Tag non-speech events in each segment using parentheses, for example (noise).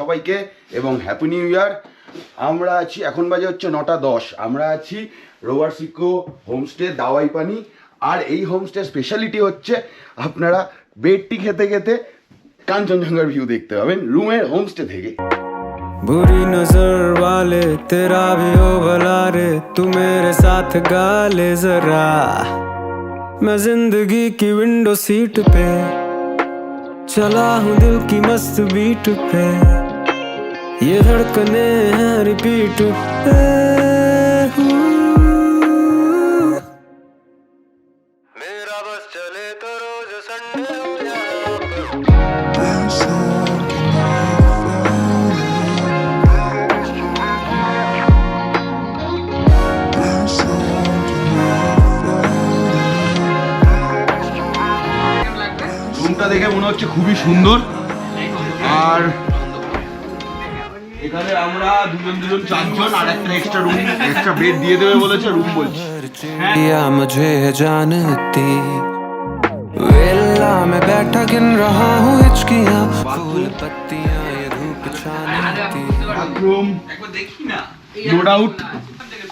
শুভ সকাল সবাইকে এবং হ্যাপি নিউ ইয়ার আমরা আছি এখন বাজে হচ্ছে নটা দশ আমরা আছি রোভার সিকো হোমস্টে দাওয়াই পানি আর এই হোমস্টে স্পেশালিটি হচ্ছে আপনারা বেডটি খেতে খেতে কাঞ্চনজঙ্ঘার ভিউ দেখতে পাবেন রুমের হোমস্টে থেকে बुरी नजर वाले तेरा भी हो भला रे तू मेरे साथ गाले जरा मैं जिंदगी की विंडो सीट पे चला हूँ दिल की मस्त बीट पे ये धड़कने हैं रिपीट पे मेरा बस चले तो रोज संडे हो यहाँ पे রুমটা দেখে মনে হচ্ছে খুবই সুন্দর দুজন দুজন চারজন আর একটা এক্সট্রা রুম এক্সট্রা বেড দিয়ে দেবে বলেছে রুম বলছি या मुझे है जानती वेला मैं बैठा गिन रहा हूँ हिचकियाँ फूल पत्तियाँ ये धूप छानती বাথরুম নো ডাউট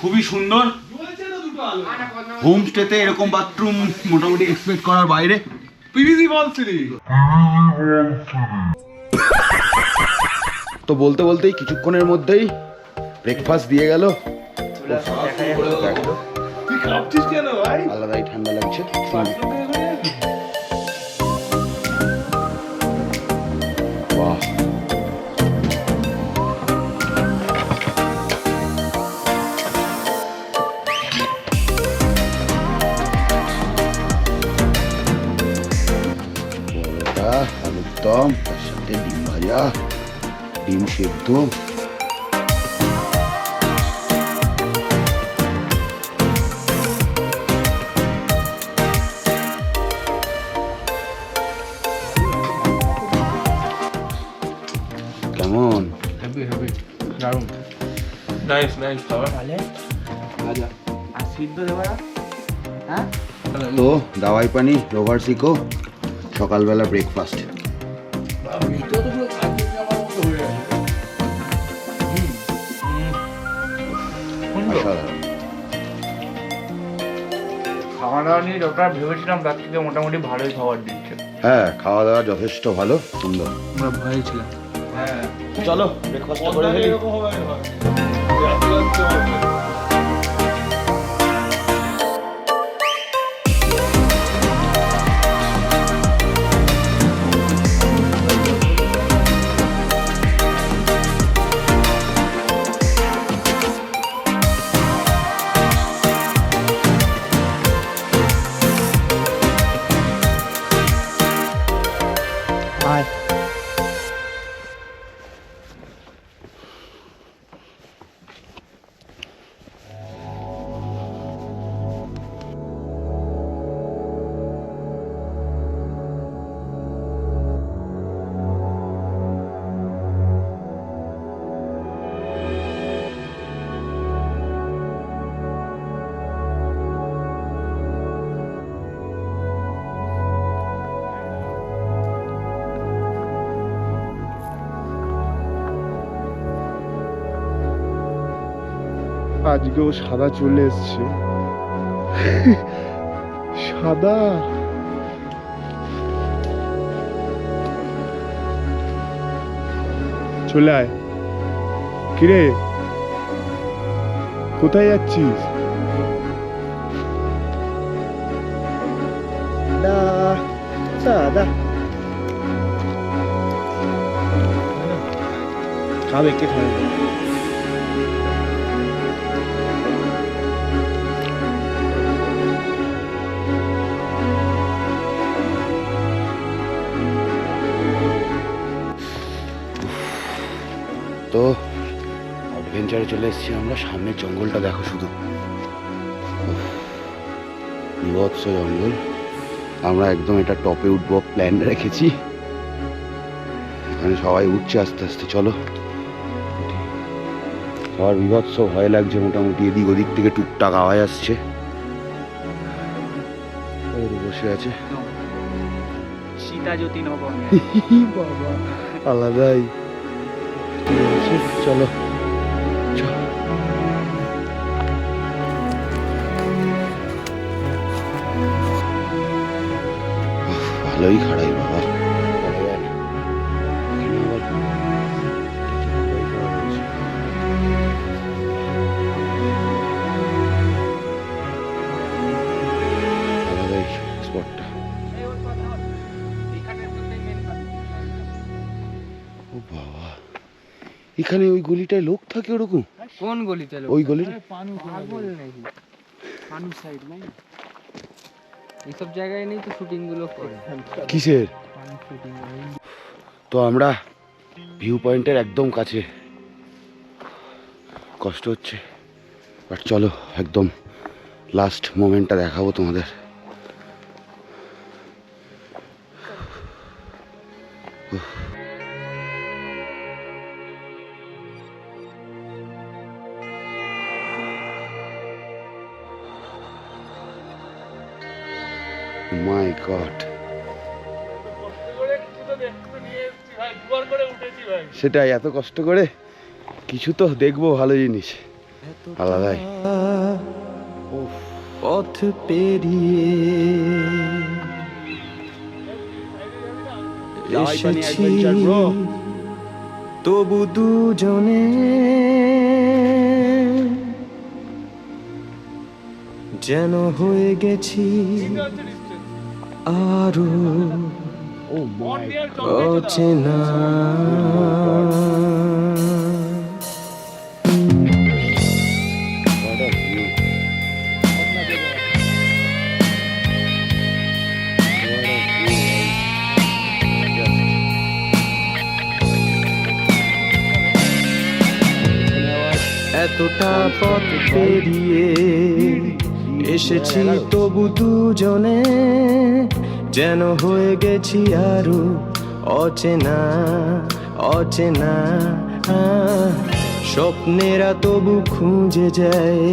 খুবই সুন্দর হোমস্টেতে এরকম বাথরুম মোটামুটি এক্সপেক্ট করার বাইরে পিভিসি বলছিলি তো বলতে বলতেই কিছুক্ষণের মধ্যেই ব্রেকফাস্ট দিয়ে গেল। আলাদাই ঠান্ডা লাগছে। বাহ। পরোটা আলুর দম তার সাথে ডিম ভাজা। ডিম সেদ্ধ। কেমন? হেভি হেভি দারুণ। নাইস নাইস খাবার আর সিদ্ধ দেবো না? হ্যাঁ? তো দাওয়াই পানি রোভার সিকো সকালবেলা ব্রেকফাস্ট দাওয়া নিয়ে যতটা ভেবেছিলাম তার থেকে মোটামুটি ভালোই খাবার দিচ্ছে। হ্যাঁ খাওয়া দাওয়া যথেষ্ট ভালো সুন্দর। আমরা ভয়ে ছিলাম। হ্যাঁ। চলো ব্রেকফাস্ট করে ফেলি। আজকেও সাদা চলে এসছে। সাদা? চলে আয়। কিরে? কোথায় যাচ্ছিস? খাবে কে খাবে? তো অ্যাডভেঞ্চারে চলে এসেছি আমরা সামনের জঙ্গলটা দেখো শুধু। বিভৎস জঙ্গল। আমরা একদম এটা টপে উঠবো প্ল্যান রেখেছি। এখানে সবাই উঠছে আস্তে আস্তে চলো। সবার বিভৎস ভয় লাগছে মোটামুটি এদিক ওদিক থেকে টুকটাক আওয়াজ আসছে। বসে আছে। সীতা জ্যোতি নবমী (laughs) বাবা আলাদাই। চলো চলো উফ, ভালোই খাড়াই এখানে ওই গলিটায় লোক থাকে ওরকম? কোন গলিতে লোক ওই গলি? পাগল নাকি? সাইড নাই? এইসব জায়গায় নেই তো শুটিংগুলো করে। কিসের? তো আমরা ভিউ পয়েন্টের একদম কাছে। কষ্ট হচ্ছে। বাট চলো একদম লাস্ট মোমেন্টটা দেখাবো তোমাদের। My god. সেটাই এত কষ্ট করে কিছু তো দেখব ভালো জিনিস। আলাদাই। পথ পেরিয়ে এসেছি। তবু দুজনে যেন হয়ে গেছি। আরও অচেনা এতটা পথ পেরিয়ে এসেছি তবু দুজনে যেন হয়ে গেছি আরও অচেনা অচেনা। স্বপ্নেরা তবু খুঁজে যায়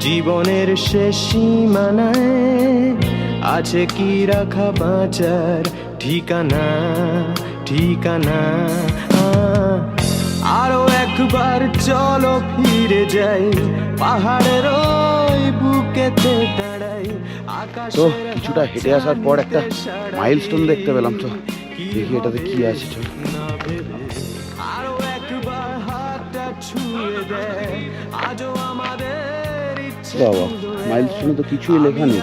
জীবনের শেষ সীমানায় আছে কি রাখা বাঁচার ঠিকানা ঠিকানা। আরও একবার চলো ফিরে যাই পাহাড়ের তো কিছুটা হেঁটে আসার পর একটা মাইলস্টোন দেখতে পেলাম তো। দেখি এটাতে কি আছে চল। বাবা মাইলস্টোনে তো কিছুই লেখা নেই।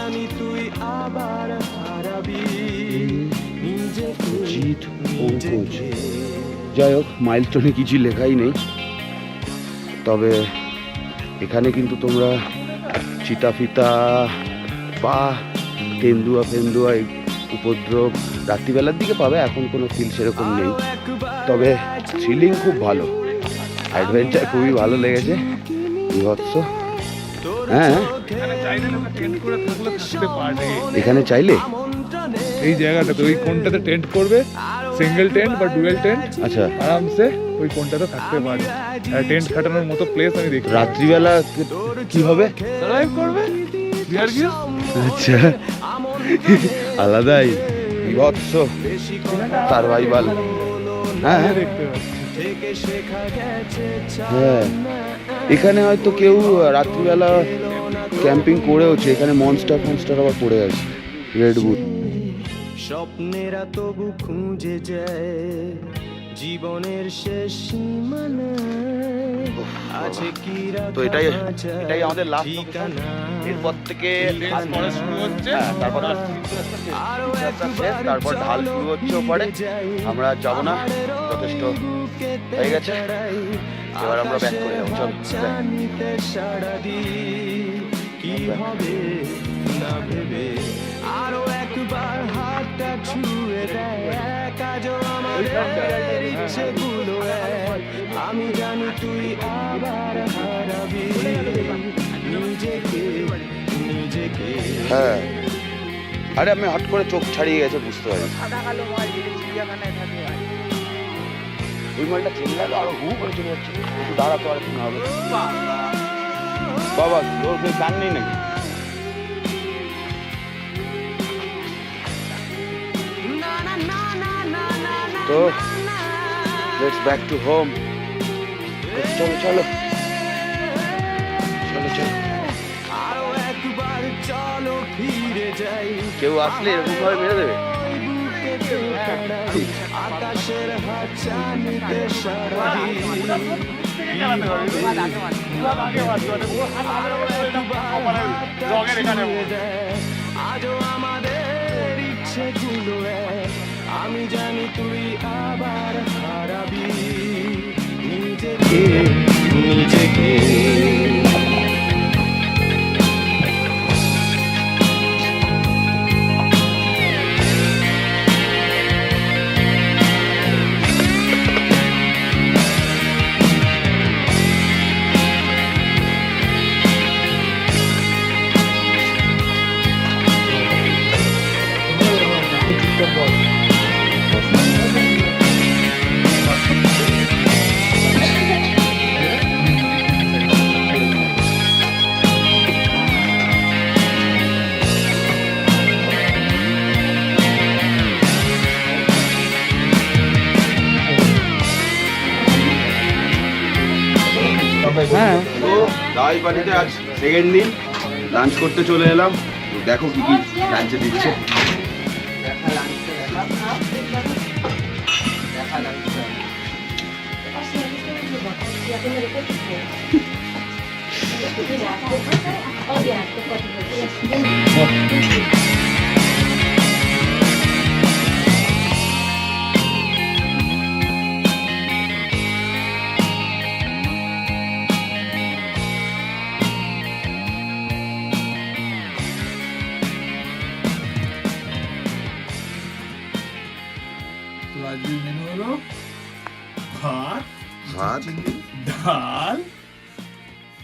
জিৎ পঙ্কজ যাই হোক মাইলস্টোনে কিছুই লেখাই নেই। তবে এখানে কিন্তু তোমরা চিতা ফিতা বা তেন্দুয়া ফেন্দুয়া উপদ্রব রাত্রিবেলার দিকে পাবে এখন কোনো ফিল সেরকম নেই। তবে থ্রিলিং খুব ভালো। অ্যাডভেঞ্চার খুবই ভালো লেগেছে বিভৎস। হ্যাঁ পারে এখানে চাইলে? এই জায়গাটাতে ওই কোনটাতে টেন্ট করবে? সিঙ্গেল টেন্ট বা ডুয়েল টেন্ট আচ্ছা। আরামসে ওই কোনটাতে থাকতে পারে। টেন্ট খাটানোর মতো প্লেস আমি দেখি। রাত্রিবেলা কি- হবে? লাইভ করবে? আচ্ছা। আলাদাই। বিভৎস। সার্ভাইভাল হ্যাঁ হ্যাঁ। দেখতে পাচ্ছি। হ্যাঁ। এখানে হয়তো কেউ রাত্রিবেলা ক্যাম্পিং করেওছে। এখানে মনস্টার ফনস্টার আবার পড়ে আছে। রেডবুল স্বপ্নেরা তবু খুঁজে যায়। জীবনের শেষ সীমানায় আছে কি তো এটাই এটাই আমাদের লাস্ট এরপর থেকে পরে শুরু হচ্ছে। হ্যাঁ, তারপর তারপর ঢাল শুরু হচ্ছে। ওপারে আমরা যাব না। যথেষ্ট হয়ে গেছে। এবার আমরা ব্যাক করে যাব। চল কি হবে না ভেবে? আরও একবার হাতটা ছুঁয়ে দেয়। কাজও আমাদের ইচ্ছেগুলো। আমি জানি তুই আবার হারাবি। নিজেকে নিজেকে। হ্যাঁ। আরে আমি হট করে চোখ ছাড়িয়ে গেছে বুঝতে পারি ওই মালটা চেল্লালো আরও হু করে চলে যাচ্ছে। একটু দাঁড়াতে আর না হবে। বাবা কোনো গান নেই নাকি? তো লেটস ব্যাক টু হোম চলো চলো। চলো চলো। কেউ আসলে এরকম ভাবে মেরে দেবে? আজও আমাদের ইচ্ছে গুলো এক। আমি জানি তুই আবার দাওয়াই পানিতে আজ সেকেন্ড দিন। লাঞ্চ করতে চলে এলাম। দেখো কি কি লাঞ্চে দিচ্ছে। তো (laughs) ভাত ডাল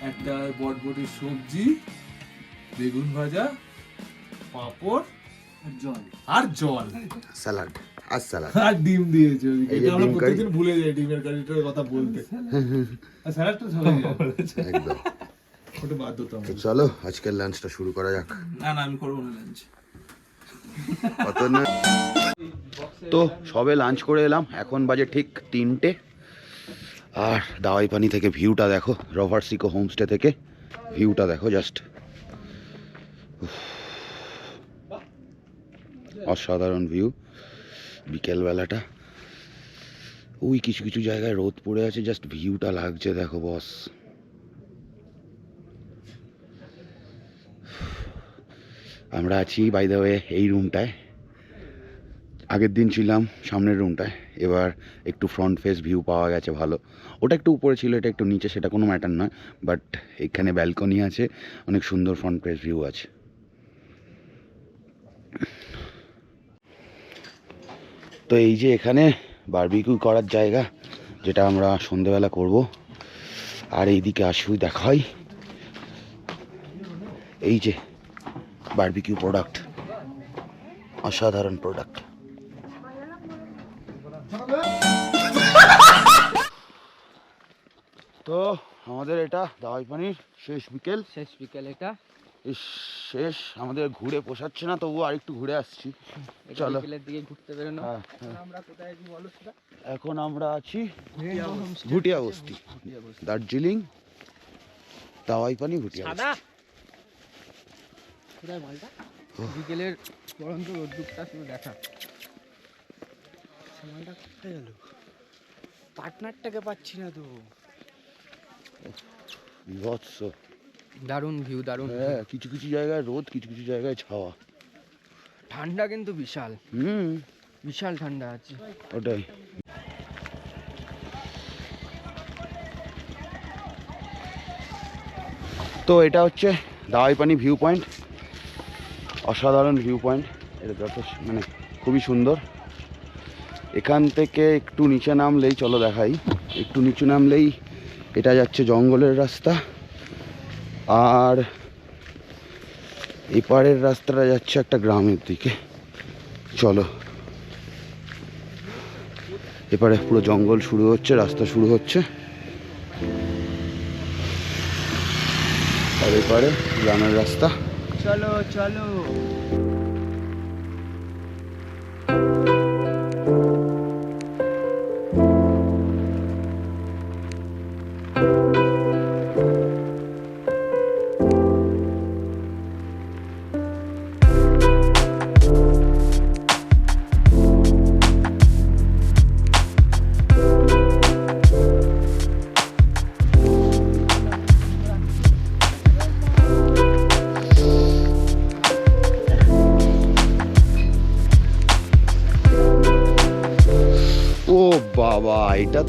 একটা বটবটির সবজি বেগুন ভাজা পাঁপড় আর জল। আর জল। স্যালাড আর স্যালাড। আর ডিম দিয়েছে এটা আমরা প্রতিদিন ভুলে যাই ডিমের কারিটার কথা বলতে। আর স্যালাডটা সবাই একদম। ওটা বাধ্যতামূলক তো চলো আজকের লাঞ্চটা শুরু করা যাক। না না আমি করব না লাঞ্চ। তো সবে লাঞ্চ করে এলাম। এখন বাজে ঠিক তিনটে। আর দাওয়াই পানি থেকে ভিউটা দেখো রভার্সিকো হোমস্টে থেকে ভিউটা দেখো জাস্ট অসাধারণ ভিউ, বিকেলবেলাটা। ওই কিছু কিছু জায়গায় রোদ পড়ে আছে জাস্ট ভিউটা লাগছে, দেখো বস আমরা আছি বাই দ্য ওয়ে এই রুমটায় আগের দিন ছিলাম সামনের রুমটায় এবার একটু ফ্রন্ট ফেস ভিউ পাওয়া গেছে ভালো। ওটা একটু উপরে ছিল, এটা একটু নিচে, সেটা কোনো ম্যাটার নয়। বাট এখানে ব্যালকনি আছে, অনেক সুন্দর ফ্রন্ট ফেস ভিউ আছে। তো এই যে এখানে বারবিকিউ করার জায়গা, যেটা আমরা সন্ধেবেলা করব। আর এইদিকে আসুই হয় এই যে বারবিকিউ প্রোডাক্ট অসাধারণ প্রোডাক্ট তো আমাদের এটা দাওয়াই পানির শেষ বিকেল। শেষ বিকেল এটা। শেষ। আমাদের ঘুরে পোষাচ্ছে না তবুও আরেকটু ঘুরে আসছি। এটা চলো। দিকে ঘুরতে বেরোনো। হ্যাঁ, হ্যাঁ। এখন আমরা আছি ভুটিয়া বস্তি। দার্জিলিং দাওয়াই পানি ভুটিয়া বস্তি। বিকেলের পরন্ত রোদ্দুরটা শুধু দেখা। পার্টনারটাকে পাচ্ছি না তো। বিভৎস। দারুণ ভিউ দারুণ হ্যাঁ কিছু কিছু জায়গায় রোদ কিছু কিছু জায়গায় ছাওয়া। ঠান্ডা কিন্তু বিশাল। হুম। বিশাল ঠান্ডা আছে। ওটাই। তো এটা হচ্ছে দাওয়াই পানি ভিউ পয়েন্ট অসাধারণ ভিউ পয়েন্ট এটা যথেষ্ট মানে খুবই সুন্দর। এখান থেকে একটু নিচে নামলেই চলো দেখাই। একটু নিচু নামলেই এটা যাচ্ছে জঙ্গলের রাস্তা। আর এপারের রাস্তাটা যাচ্ছে একটা গ্রামের দিকে। চলো। এপারে পুরো জঙ্গল শুরু হচ্ছে, রাস্তা শুরু হচ্ছে। আর এপারে গ্রামের রাস্তা। চলো চলো।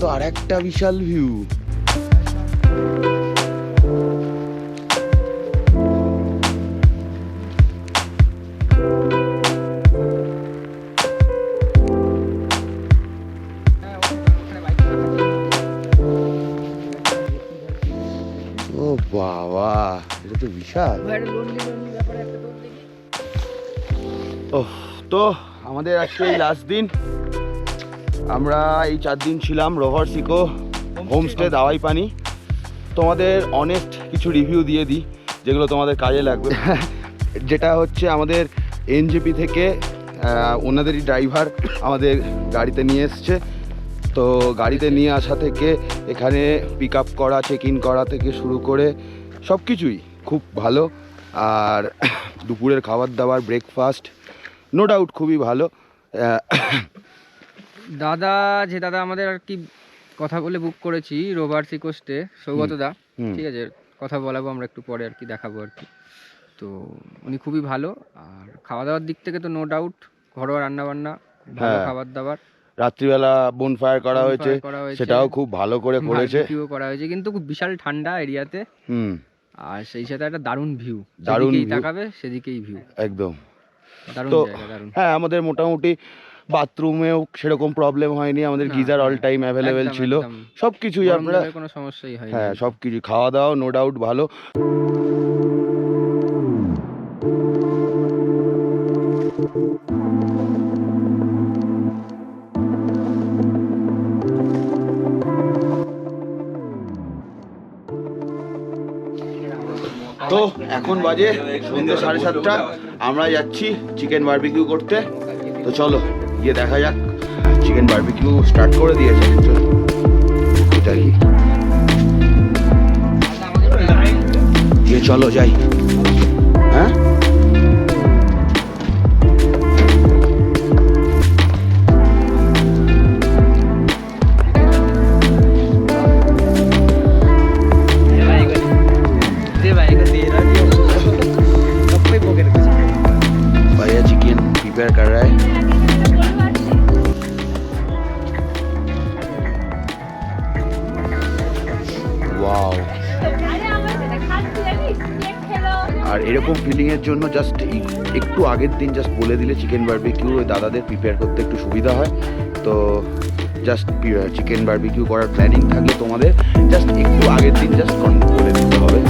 তো আর একটা বিশাল ভিউ ও বাবা এটা তো বিশাল। ও তো আমাদের আজকে এই লাস্ট দিন। আমরা এই চার দিন ছিলাম রোভার সিকো হোমস্টে দাওয়াই পানি। তোমাদের অনেস্ট কিছু রিভিউ দিয়ে দিই যেগুলো তোমাদের কাজে লাগবে। (laughs) যেটা হচ্ছে আমাদের এনজিপি থেকে ওনাদেরই ড্রাইভার আমাদের গাড়িতে নিয়ে এসছে। তো গাড়িতে নিয়ে আসা থেকে এখানে পিক আপ করা চেক ইন করা থেকে শুরু করে সব কিছুই খুব ভালো। আর (laughs) দুপুরের খাবার দাবার ব্রেকফাস্ট নো ডাউট খুবই ভালো। দাদা যে দাদা আমাদের আর কি কথা বলে বুক করেছি রোভার সিকোস্টে সৌগত দা ঠিক আছে? কথা বলাবো আমরা একটু পরে আর কি দেখাবো আর কি। তো উনি খুবই ভালো আর খাওয়া দাওয়ার দিক থেকে তো নো ডাউট ঘরোয়া রান্না বান্না ভালো হ্যাঁ। খাবার দাবার রাত্রিবেলা বোন ফায়ার করা হয়েছে। সেটাও খুব ভালো করে করেছে। করা হয়েছে কিন্তু খুব বিশাল ঠান্ডা এরিয়াতে। হুম। আর সেই সাথে একটা দারুণ ভিউ দারুণ তাকাবে সেদিকেই ভিউ একদম। তো হ্যাঁ আমাদের মোটামুটি বাথরুমেও সেরকম প্রবলেম হয়নি। আমাদের গিজার অল হ্যাঁ, টাইম অ্যাভেলেবেল ছিল। সব কিছুই আমরা কোনো সমস্যাই হয়নি। হ্যাঁ সব কিছু খাওয়া দাওয়া নো ডাউট ভালো। তো এখন বাজে সন্ধ্যে সাড়ে সাতটা। আমরা যাচ্ছি চিকেন বারবিকিউ করতে। তো চলো। গিয়ে দেখা যাক। চিকেন বারবিকিউ স্টার্ট করে দিয়েছে এটা কি চলো যাই। হ্যাঁ? আগের দিন জাস্ট বলে দিলে চিকেন বারবিকিউ দাদাদের প্রিপেয়ার করতে একটু সুবিধা হয়। তো জাস্ট চিকেন বারবিকিউ করার প্ল্যানিং থাকলে তোমাদের। জাস্ট একটু আগের দিন জাস্ট বলে দিতে হবে।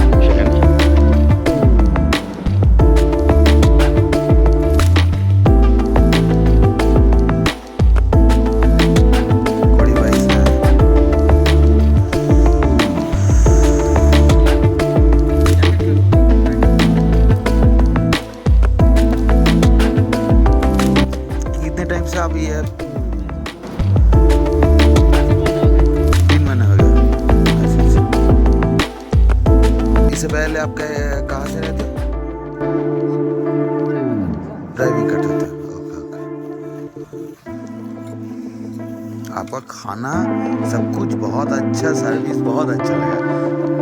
खाना सब कुछ बहुत अच्छा सर्विस बहुत अच्छा लगा।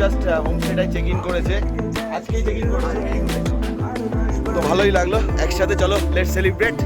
জাস্ট হোমস্টেটাই চেক ইন করেছে। আজকেই চেক ইন করেছে। তো ভালোই লাগল। একসাথে চলো লেট সেলিব্রেট